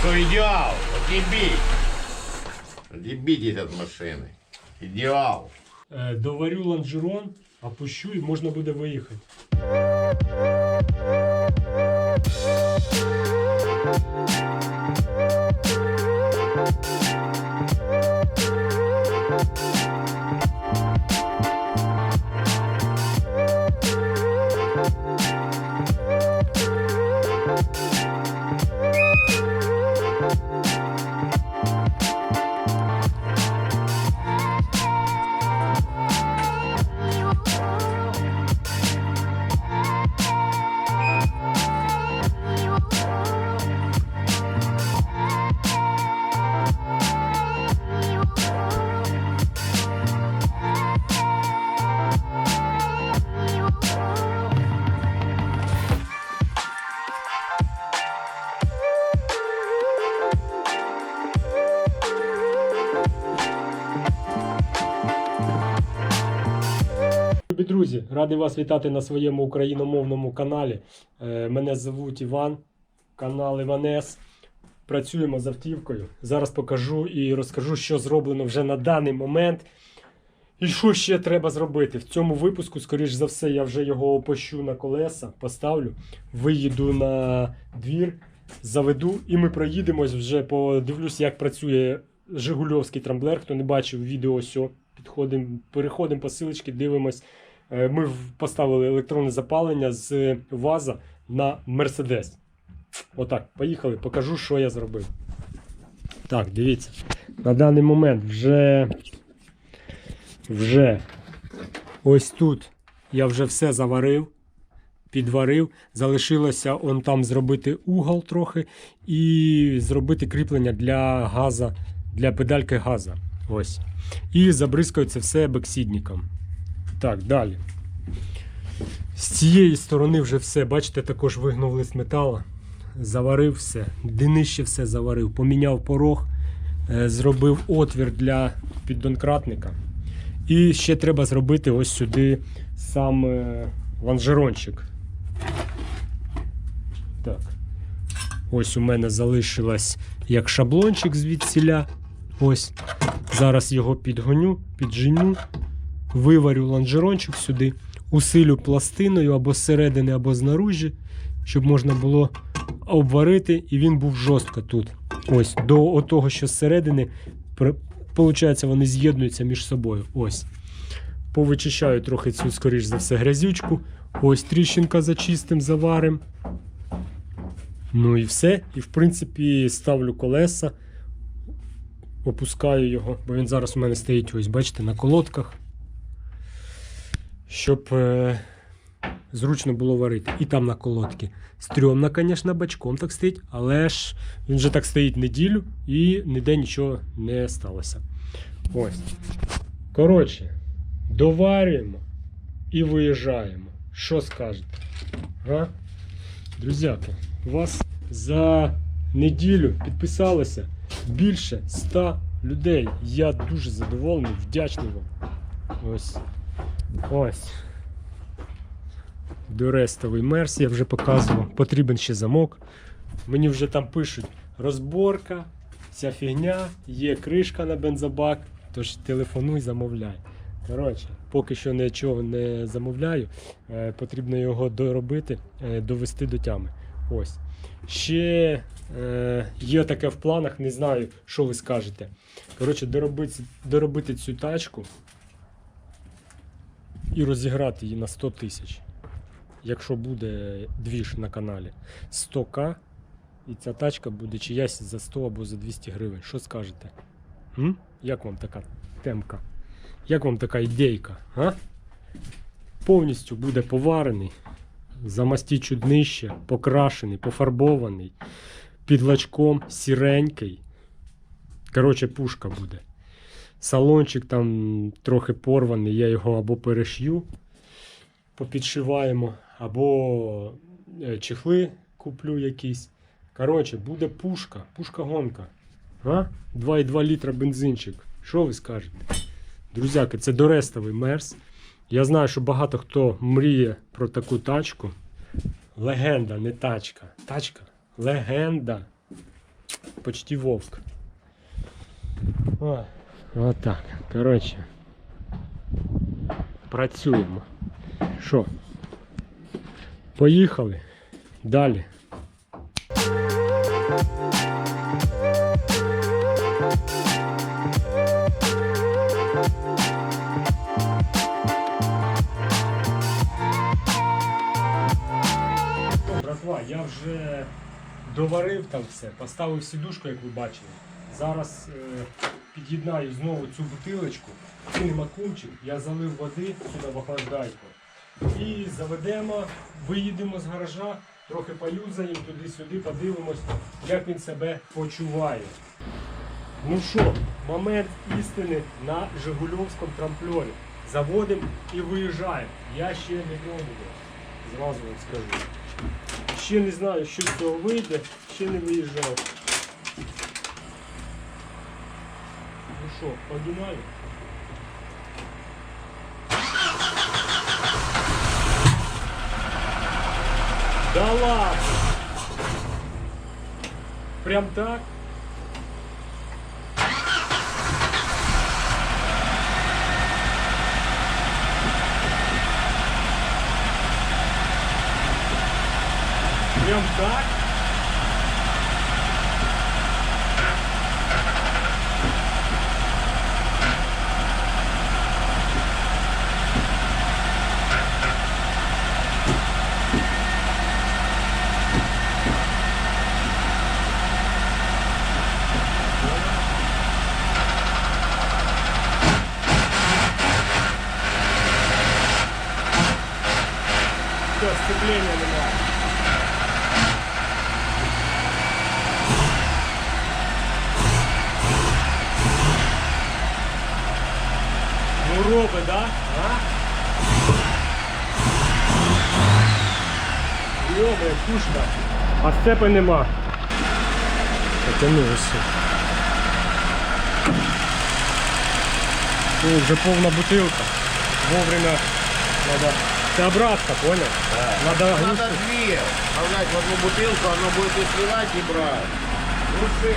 Что идеал? Отъебись. Отъебитесь от машины. Идеал. Е, Доварю лонжерон, опущу і можна буде виїхати. Друзі, радий вас вітати на своєму україномовному каналі. Е, Мене звуть Іван, канал Іванес. Працюємо з автівкою. Зараз покажу і розкажу, що зроблено вже на даний момент. І що ще треба зробити. В цьому випуску, скоріш за все, я вже його опущу на колеса, поставлю, виїду на двір, заведу, і ми проїдемось вже подивлюсь, як працює Жигульовський трамблер. Хто не бачив відео, сьо, підходимо, переходимо по силочці, дивимось. Е, Ми поставили електронне запалення з ВАЗа на Мерседес. Отак, поїхали, покажу, що я зробив. Так, дивіться. На даний момент вже, вже ось тут я вже все заварив, підварив. Залишилося он там зробити угол трохи і зробити кріплення для газа, для педальки газа. Ось. І забризкаю це все бексідником. Так, далі. З цієї сторони вже все, бачите, також вигнув лист метала. Заварив все, днище все заварив, поміняв порог, е, зробив отвір для піддонкратника. І ще треба зробити ось сюди сам е, лонжерончик. Так. Ось у мене залишилось як шаблончик звідсіля. Ось. Зараз його підгоню, підженю, виварю лонжерончик сюди, усилю пластиною або зсередини, або знаружі, щоб можна було обварити, і він був жорстко тут. Ось, до того, що зсередини, получається, вони з'єднуються між собою. Ось. Повичищаю трохи цю, скоріш за все, грязючку. Ось тріщинка зачистим, заварим. Ну і все. І в принципі ставлю колеса, опускаю його, бо він зараз у мене стоїть, ось, бачите, на колодках. Щоб е, зручно було варити. І там на колодки. Стрьомно, звісно, бачком так стоїть, але ж він вже так стоїть неділю і ніде нічого не сталося. Ось. Коротше, доварюємо і виїжджаємо. Що скажете? А? Друзяки, вас за неділю підписалося більше 100 людей. Я дуже задоволений, вдячний вам. Ось. Ось. Дорестовий мерс я вже показував. Потрібен ще замок. Мені вже там пишуть розборка, ця фігня, є кришка на бензобак, тож телефонуй, замовляй. Коротше, поки що нічого не замовляю, е, потрібно його доробити, е, довести до тями. Ось. Ще е, є таке в планах, не знаю, що ви скажете. Коротше, доробити, доробити цю тачку і розіграти її на 100 тисяч. Якщо буде двіж на каналі 100к, і ця тачка буде чиясь за 100 або за 200 гривень. Що скажете? М? Як вам така темка? Як вам така ідейка? А? Повністю буде поварений, замастічу днище, покрашений, пофарбований, під лачком сіренький. Коротше, пушка буде. Салончик там трохи порваний, я його або перешью, попідшиваємо, або е, чехли куплю якісь. Коротше, буде пушка, пушка-гонка. 2,2 літра бензинчик. Що ви скажете? Друзяки, це дорестовий мерс. Я знаю, що багато хто мріє про таку тачку. Легенда, не тачка. Тачка. Легенда. почти вовк. О, отак. Коротше. Працюємо. Що? Поїхали. Далі. Братва, я вже доварив там все, поставив сідушку, як ви бачили. Зараз е, під'єднаю знову цю бутилочку, цей макунчик, я залив води сюди в охлаждайку. І заведемо, виїдемо з гаража, трохи поюзаємо туди-сюди, подивимось, як він себе почуває. Ну що, момент істини на Жигульовському трампльорі. Заводимо і виїжджаємо. Я ще не пробував. Зразу вам скажу. Ще не знаю, що з цього вийде, ще не виїжджав. Що, погнали? Да ладно! Прям так? Прям так? Робить, да? А? Йоба, пушка. А сцепи нема. Потянулося. О, вже повна бутилка. Вовремя надо. Це обратка, понял? Надо Надо глушить. две. Вставлять в одну бутылку, оно будет и сливать, и брать. Глуши.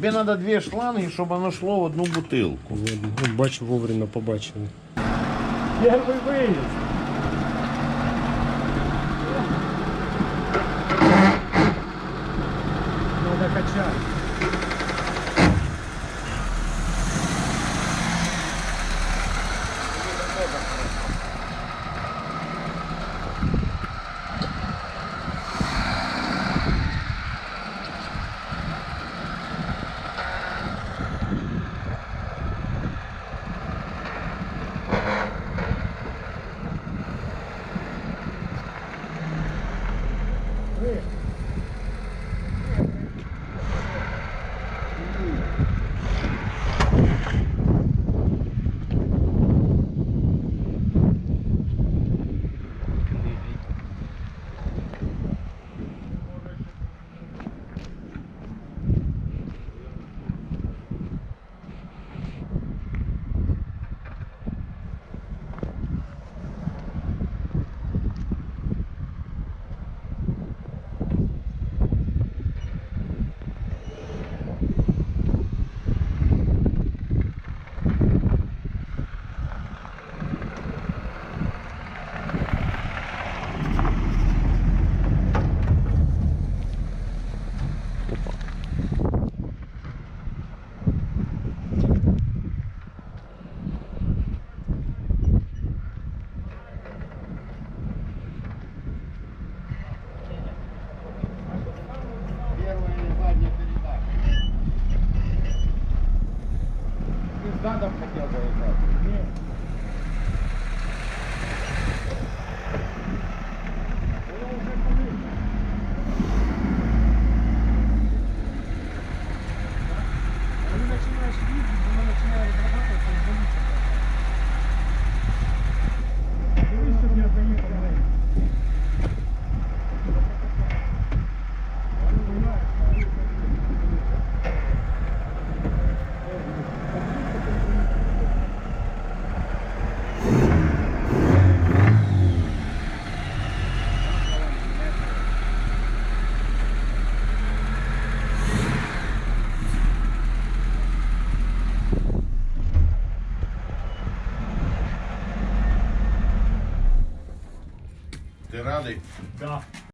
Тебе надо дві шланги, щоб воно шло в одну бутылку. Ну, Бачу, вовремя побачили. Перший виїзд. Надо качать.